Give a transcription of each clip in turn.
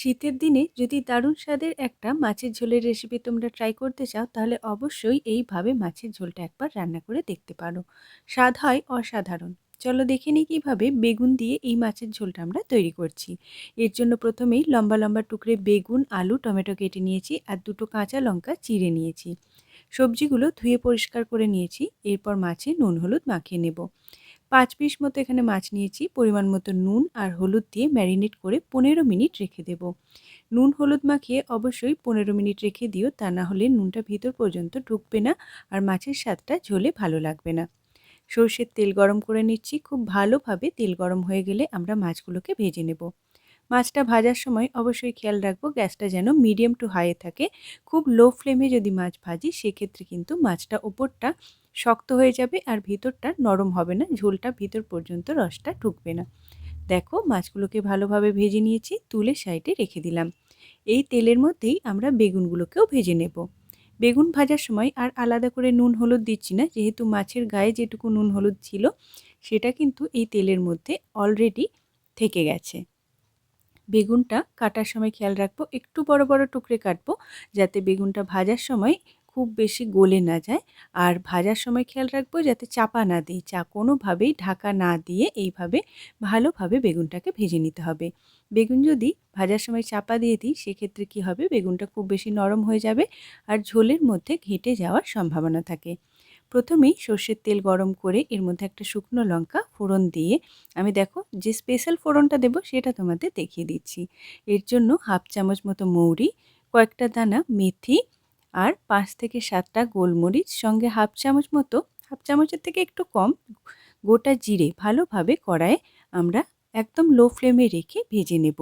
শীতের দিনে যদি দারুণ স্বাদের একটা মাছের ঝোলের রেসিপি তোমরা ট্রাই করতে চাও, তাহলে অবশ্যই এইভাবে মাছের ঝোলটা একবার রান্না করে দেখতে পারো। স্বাদ হয় অসাধারণ। চলো দেখে নিই কীভাবে বেগুন দিয়ে এই মাছের ঝোলটা আমরা তৈরি করছি। এর জন্য প্রথমেই লম্বা লম্বা টুকরে বেগুন, আলু, টমেটো কেটে নিয়েছি আর দুটো কাঁচা লঙ্কা চিড়ে নিয়েছি। সবজিগুলো ধুয়ে পরিষ্কার করে নিয়েছি, এরপর মাছে নুন, হলুদ মাখিয়ে নেব। পাঁচ পিস মতো এখানে মাছ নিয়েছি। পরিমাণ মতো নুন আর হলুদ দিয়ে ম্যারিনেট করে পনেরো মিনিট রেখে দেব। নুন হলুদ মাখিয়ে অবশ্যই পনেরো মিনিট রেখে দিও, তা না হলে নুনটা ভিতর পর্যন্ত ঢুকবে না আর মাছের স্বাদটা ঝোলে ভালো লাগবে না। সর্ষের তেল গরম করে নিচ্ছি। খুব ভালোভাবে তেল গরম হয়ে গেলে আমরা মাছগুলোকে ভেজে নেব। মাছটা ভাজার সময় অবশ্যই খেয়াল রাখব, গ্যাসটা যেন মিডিয়াম টু হাইয়ে থাকে। খুব লো ফ্লেমে যদি মাছ ভাজি, সেক্ষেত্রে কিন্তু মাছটা ওপরটা শক্ত হয়ে যাবে আর ভিতরটা নরম হবে না, ঝোলটা ভিতর পর্যন্ত রসটা ঢুকবে না। দেখো, মাছগুলোকে ভালোভাবে ভেজে নিয়েছি, তুলে সাইডে রেখে দিলাম। এই তেলের মধ্যেই আমরা বেগুনগুলোকেও ভেজে নেব। বেগুন ভাজার সময় আর আলাদা করে নুন হলুদ দিচ্ছি না, যেহেতু মাছের গায়ে যেটুকু নুন হলুদ ছিল, সেটা কিন্তু এই তেলের মধ্যে অলরেডি থেকে গেছে। বেগুনটা কাটার সময় খেয়াল রাখব, একটু বড় বড় টুকরে কাটবো, যাতে বেগুনটা ভাজার সময় খুব বেশি গলে না যায়। আর ভাজার সময় খেয়াল রাখব যাতে চাপা না দিই, চা কোনোভাবেই ঢাকা না দিয়ে এইভাবে ভালোভাবে বেগুনটাকে ভেজে নিতে হবে। বেগুন যদি ভাজার সময় চাপা দিয়ে দিই, সেক্ষেত্রে কী হবে? বেগুনটা খুব বেশি নরম হয়ে যাবে আর ঝোলের মধ্যে ঘেঁটে যাওয়ার সম্ভাবনা থাকে। প্রথমেই সর্ষের তেল গরম করে এর মধ্যে একটা শুকনো লঙ্কা ফোড়ন দিয়ে আমি দেখো যে স্পেশাল ফোড়নটা দেবো সেটা তোমাদের দেখিয়ে দিচ্ছি। এর জন্য হাফ চামচ মতো মৌরি, কয়েকটা দানা, মেথি আর পাঁচ থেকে সাতটা গোলমরিচ, সঙ্গে হাফ চামচ মতো, হাফ চামচের থেকে একটু কম গোটা জিরে ভালোভাবে কড়ায় আমরা একদম লো ফ্লেমে রেখে ভেজে নেব।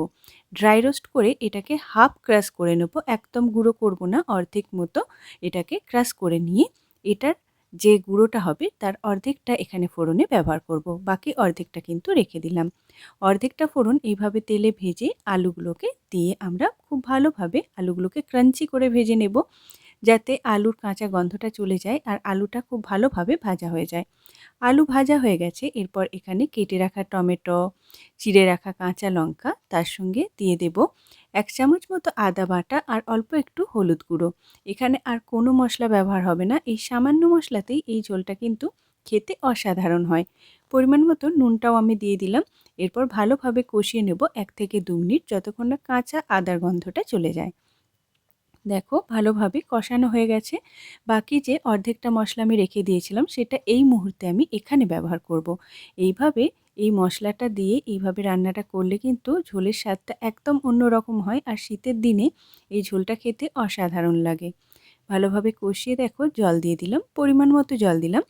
ড্রাই রোস্ট করে এটাকে হাফ ক্রাশ করে নেব, একদম গুঁড়ো করব না, অর্ধেক মতো এটাকে ক্রাশ করে নিয়ে এটার যে গুঁড়োটা হবে তার অর্ধেকটা এখানে ফোড়নে ব্যবহার করব, বাকি অর্ধেকটা কিন্তু রেখে দিলাম। অর্ধেকটা ফোড়ন এইভাবে তেলে ভেজে আলুগুলোকে দিয়ে আমরা খুব ভালোভাবে আলুগুলোকে ক্রাঞ্চি করে ভেজে নেব। যাতে আলুর কাঁচা গন্ধটা চলে যায় আর আলুটা খুব ভালোভাবে ভাজা হয়ে যায়। আলু ভাজা হয়ে গেছে, এরপর এখানে কেটে রাখা টমেটো, চিড়ে রাখা কাঁচা লঙ্কা, তার সঙ্গে দিয়ে দেব এক চামচ মতো আদা বাটা আর অল্প একটু হলুদ গুঁড়ো। এখানে আর কোনো মশলা ব্যবহার হবে না, এই সামান্য মশলাতেই এই ঝোলটা কিন্তু খেতে অসাধারণ হয়। পরিমাণ মতো নুনটাও আমি দিয়ে দিলাম, এরপর ভালোভাবে কষিয়ে নেব এক থেকে দু মিনিট যতক্ষণ না কাঁচা আদার গন্ধটা চলে যায়। দেখো ভালোভাবে কষানো হয়ে গেছে। বাকি যে অর্ধেকটা মশলা আমি রেখে দিয়েছিলাম, সেটা এই মুহূর্তে আমি এখানে ব্যবহার করব। এইভাবে এই মশলাটা দিয়ে এইভাবে রান্নাটা করলে কিন্তু ঝোলের স্বাদটা একদম অন্যরকম হয় আর শীতের দিনে এই ঝোলটা খেতে অসাধারণ লাগে। ভালোভাবে কষিয়ে দেখো জল দিয়ে দিলাম, পরিমাণ মতো জল দিলাম।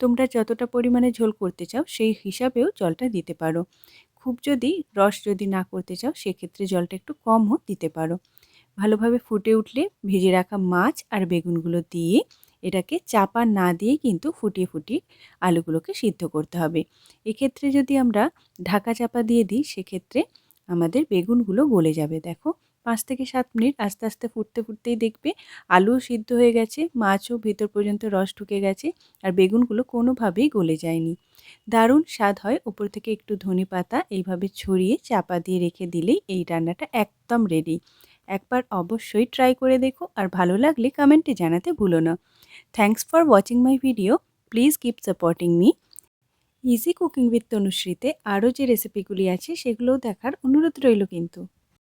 তোমরা যতটা পরিমাণে ঝোল করতে চাও সেই হিসাবেও জলটা দিতে পারো। খুব যদি রস যদি না করতে চাও, সেক্ষেত্রে জলটা একটু কমও দিতে পারো। ভালোভাবে ফুটে উঠলে ভেজে রাখা মাছ আর বেগুনগুলো দিয়ে এটাকে চাপা না দিয়ে কিন্তু ফুটিয়ে ফুটিয়ে আলুগুলোকে সিদ্ধ করতে হবে। এক্ষেত্রে যদি আমরা ঢাকা চাপা দিয়ে দিই, সেক্ষেত্রে আমাদের বেগুনগুলো গলে যাবে। দেখো, পাঁচ থেকে সাত মিনিট আস্তে আস্তে ফুটতে ফুটতেই দেখবে আলুও সিদ্ধ হয়ে গেছে, মাছও ভেতর পর্যন্ত রস ঢুকে গেছে আর বেগুনগুলো কোনোভাবেই গলে যায়নি। দারুণ স্বাদ হয়, ওপর থেকে একটু ধনে পাতা এইভাবে ছড়িয়ে চাপা দিয়ে রেখে দিলেই এই রান্নাটা একদম রেডি একবার অবশ্যই ট্রাই করে দেখো আর ভালো লাগলে কমেন্টে জানাতে ভুলো না। Thanks for watching my video please keep supporting me easy cooking with তনুশ্রীতে আরও যে রেসিপিগুলি আছে সেগুলোও দেখার অনুরোধ রইল কিন্তু।